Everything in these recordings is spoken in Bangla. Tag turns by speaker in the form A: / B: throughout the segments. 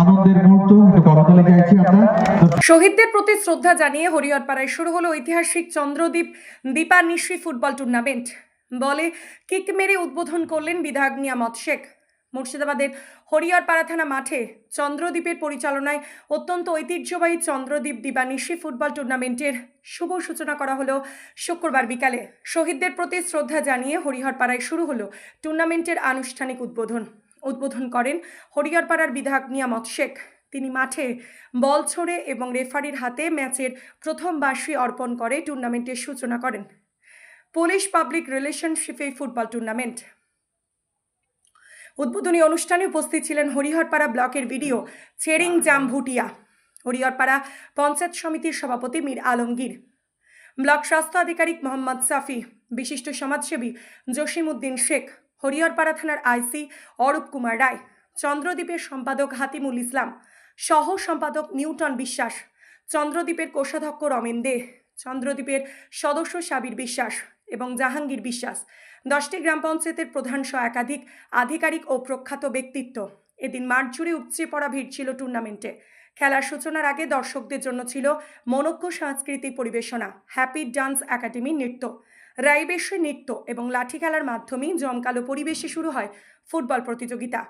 A: আনন্দের মুহূর্ত চাইছি আমরা।
B: শহীদদের প্রতি শ্রদ্ধা জানিয়ে হরিহরপাড়ায় শুরু হলো ঐতিহাসিক চন্দ্রদ্বীপ দীপা নিশি ফুটবল টুর্নামেন্ট। বলে কিক মেরে উদ্বোধন করলেন বিধায়ক নিয়ামত শেখ মুর্শিদাবাদের হরিহরপাড়া থানা মাঠে চন্দ্রদ্বীপের পরিচালনায় অত্যন্ত ঐতিহ্যবাহী চন্দ্রদ্বীপ দিবানিশি ফুটবল টুর্নামেন্টের শুভ সূচনা করা হলো শুক্রবার বিকালে। শহীদদের প্রতি শ্রদ্ধা জানিয়ে হরিহরপাড়ায় শুরু হলো টুর্নামেন্টের আনুষ্ঠানিক উদ্বোধন। উদ্বোধন করেন হরিহরপাড়ার বিধায়ক নিয়ামত শেখ। তিনি মাঠে বল ছোড়ে এবং রেফারির হাতে ম্যাচের প্রথম বার্ষি অর্পণ করে টুর্নামেন্টের সূচনা করেন। পুলিশ পাবলিক রিলেশনশিপে ফুটবল টুর্নামেন্ট। উদ্বোধনী অনুষ্ঠানে উপস্থিত ছিলেন হরিহরপাড়া ব্লকের ভিডিও ছেরিং জাম ভুটিয়া হরিহরপাড়া পঞ্চায়েত সমিতির সভাপতি মীর আলমগীর, ব্লক স্বাস্থ্য আধিকারিক মোহাম্মদ সাফি, বিশিষ্ট সমাজসেবী জসিম উদ্দিন শেখ হরিহরপাড়া থানার আইসি অরূপ কুমার রায়, চন্দ্রদ্বীপের সম্পাদক হাতিমুল ইসলাম, সহ সম্পাদক নিউটন বিশ্বাস, চন্দ্রদ্বীপের কোষাধ্যক্ষ রমেন দে, চন্দ্রদ্বীপের সদস্য সাবির বিশ্বাস এবং জাহাঙ্গীর বিশ্বাস। দশটি গ্রাম পঞ্চায়েতের প্রধান সহ একাধিক আধিকারিক ও প্রখ্যাত ব্যক্তিত্ব। এদিন মাঠ জুড়ে উপচে পড়া ভিড় ছিল টুর্নামেন্টে খেলার সূচনার আগে দর্শকদের জন্য ছিল মনজ্ঞ সাংস্কৃতিক পরিবেশনা হ্যাপি ডান্স একাডেমি নৃত্য। রাইবেশে নৃত্য এবং লাঠি খেলার মাধ্যমেই জমকালো পরিবেশে শুরু হয় ফুটবল প্রতিযোগিতা।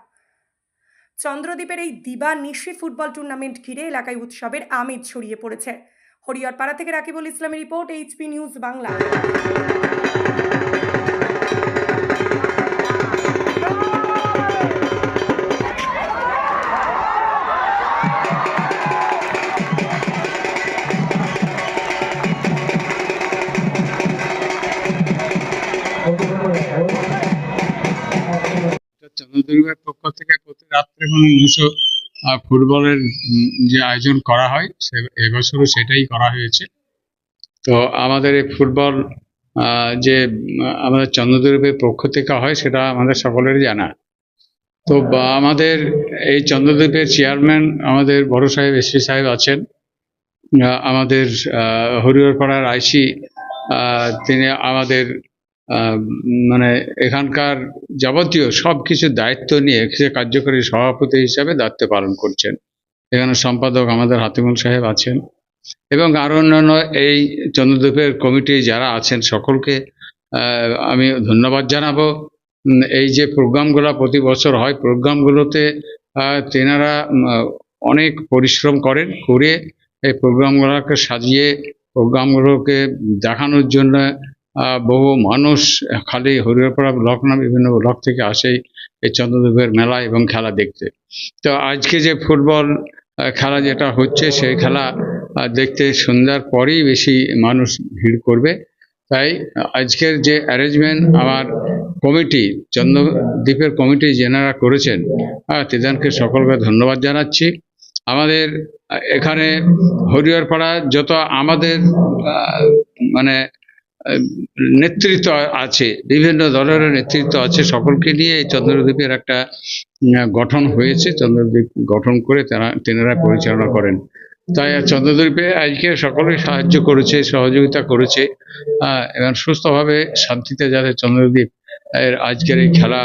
B: চন্দ্রদ্বীপের এই দিবা নিশি ফুটবল টুর্নামেন্ট ঘিরে এলাকায় উৎসবের আমেজ ছড়িয়ে পড়েছে। হরিহরপাড়া থেকে রাকিবুল ইসলামের রিপোর্ট, এইচপি নিউজ বাংলা।
C: চন্দ্রদুর্গের পক্ষ থেকে প্রতি রাত্রে মানে দুশো ফুটবলের যে আয়োজন করা হয়, সে এবছরও সেটাই করা হয়েছে। তো আমাদের এই ফুটবল যে আমাদের চন্দ্রদুর্গের পক্ষ থেকে হয়, সেটা আমাদের সকলেরই জানা। তো আমাদের এই চন্দ্রদ্বীপের চেয়ারম্যান আমাদের বড় সাহেব এসপি সাহেব আছেন। আমাদের হরিহরপাড়ার আইসি তিনি আমাদের মানে এখানকার যাবতীয় সব কিছুর দায়িত্ব নিয়ে সে কার্যকরী সভাপতি হিসাবে দায়িত্ব পালন করছেন। এখানে সম্পাদক আমাদের হাতিমুল সাহেব আছেন এবং আরও অন্যান্য এই চন্দ্রদ্বীপের কমিটি যারা আছেন সকলকে আমি ধন্যবাদ জানাব। এই যে প্রোগ্রামগুলো প্রতি বছর হয়, প্রোগ্রামগুলোতে তেনারা অনেক পরিশ্রম করেন করে এই প্রোগ্রামগুলোকে সাজিয়ে, প্রোগ্রামগুলোকে দেখানোর জন্য বহু মানুষ খালি হরিহরপাড়া ব্লক না বিভিন্ন ব্লক থেকে আসে এই চন্দ্রদ্বীপের মেলা এবং খেলা দেখতে। তো আজকে যে ফুটবল খেলা যেটা হচ্ছে সেই খেলা দেখতে সন্ধ্যার পরেই বেশি মানুষ ভিড় করবে। তাই আজকের যে অ্যারেঞ্জমেন্ট আমার কমিটি চন্দ্রদ্বীপের কমিটি যেনারা করেছেন আহ, তাদেরকে সকলকে ধন্যবাদ জানাচ্ছি। আমাদের এখানে হরিহরপাড়া যত আমাদের মানে নেতৃত্ব আছে, বিভিন্ন দলের নেতৃত্ব আছে সকলকে নিয়ে এই চন্দ্রদ্বীপের একটা গঠন হয়েছে, চন্দ্রদ্বীপ গঠন করে তারা, তেনারা পরিচালনা করেন। তাই চন্দ্রদ্বীপে আজকে সকলে সাহায্য করেছে, সহযোগিতা করেছে এবং সুস্থভাবে শান্তিতে যাতে চন্দ্রদ্বীপ এর আজকের এই খেলা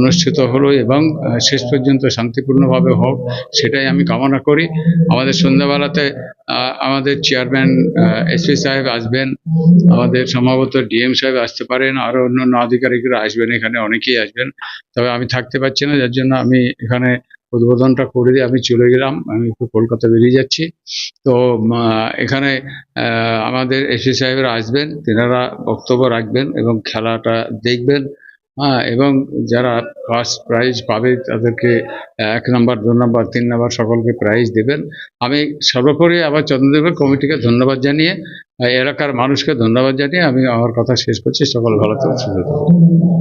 C: অনুষ্ঠিত হলো এবং শেষ পর্যন্ত শান্তিপূর্ণভাবে হোক, সেটাই আমি কামনা করি। আমাদের সন্ধ্যাবেলাতে আমাদের চেয়ারম্যান এসপি সাহেব আসবেন। আমাদের সম্ভবত ডিএম সাহেব আসতে পারেন আরও অন্যান্য আধিকারিকরা আসবেন, এখানে অনেকেই আসবেন। তবে আমি থাকতে পারছি না, যার জন্য আমি এখানে উদ্বোধনটা করে দিয়ে আমি চলে গেলাম। আমি একটু কলকাতা বেরিয়ে যাচ্ছি। তো এখানে আমাদের এসি সাহেবরা আসবেন, তেনারা বক্তব্য রাখবেন এবং খেলাটা দেখবেন। হ্যাঁ এবং যারা ফার্স্ট প্রাইজ পাবে, তাদেরকে এক নাম্বার, দু নাম্বার, তিন নাম্বার সকলকে প্রাইজ দেবেন। আমি সর্বোপরি আবার চন্দ্রদেবের কমিটিকে ধন্যবাদ জানিয়ে এলাকার মানুষকে ধন্যবাদ জানিয়ে আমি আমার কথা শেষ করছি। সকল ভালো থাকুন থাকুন।